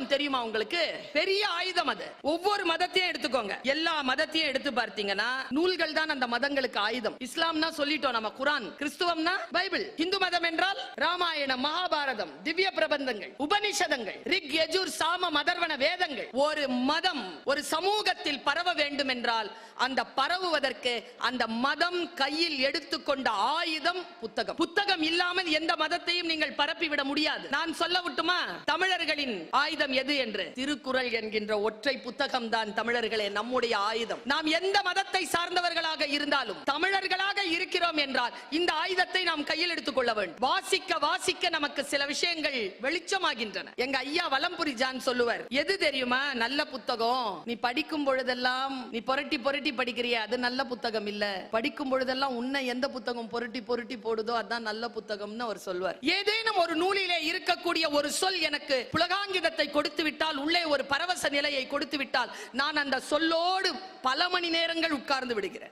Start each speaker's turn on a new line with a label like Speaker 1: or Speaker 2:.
Speaker 1: ஆயுதம் தெரியுமா உங்களுக்கு? பெரிய ஆயுதம் அது. ஒவ்வொரு மதத்தையும் எடுத்துக்கோங்க. எல்லா மதத்தையும் எடுத்து பார்த்தீங்கன்னா நூல்கள் தான் அந்த மதங்களுக்கு ஆயுதம். இஸ்லாம்னா சொல்லிட்டோம் நம்ம குரான். கிறிஸ்துவம்னா பைபிள். இந்து மதம் என்றால் ராமாயணம் மகாபாரதம் திவ்ய பிரபந்தங்கள் உபனிஷதங்கள் ரிக் யஜுர் சாம மதர்வன வேதங்கள். ஒரு மதம் ஒரு சமூகத்தில் பரவ வேண்டும் என்றால் அந்த பரவுவதற்கு அந்த மதம் கையில் எடுத்துக்கொண்ட ஆயுதம் புத்தகம். புத்தகம் இல்லாமல் எந்த மதத்தையும் நீங்கள் பரப்பிவிட முடியாது. நான் சொல்ல விட்டுமா? தமிழர்களின் ஆயுதம் எது என்று? திருக்குறள் என்கின்ற ஒற்றை புத்தகம் தான் தமிழர்களே நம்முடைய ஆயுதம். நாம் எந்த மதத்தை சார்ந்தவர்களாக இருந்தாலும் தமிழர்களாக இருக்கிறோம் என்றால் இந்த ஆயுதத்தை நாம் கையில் எடுத்துக்கொள்ள வேண்டும். வாசிக்க வாசிக்க நமக்கு சில விஷயங்கள் வெளிச்சமாகின்றன. எங்க ஐயா வலம்புரி ஜான் சொல்லுவார் எது தெரியுமா? நல்ல புத்தகம். நீ படிக்கும் பொழுதெல்லாம் நீ புரட்டி புரட்டி படிக்கிறிய அது நல்ல புத்தகம் இல்ல. படிக்கும் பொழுதெல்லாம் உன்னை எந்த புத்தகம் புரட்டி புரட்டி போடுதோ அதான் நல்ல புத்தகம்னு அவர் சொல்வார் ஏதேனும் ஒரு நூலிலே இருக்கக்கூடிய ஒரு சொல் எனக்கு புலகாங்கிதத்தை கொடுத்து விட்டால் உள்ளே ஒரு பரவச நிலையை கொடுத்து விட்டால் நான் அந்த சொல்லோடு பல மணி நேரங்கள் உட்கார்ந்து விடுகிறேன்.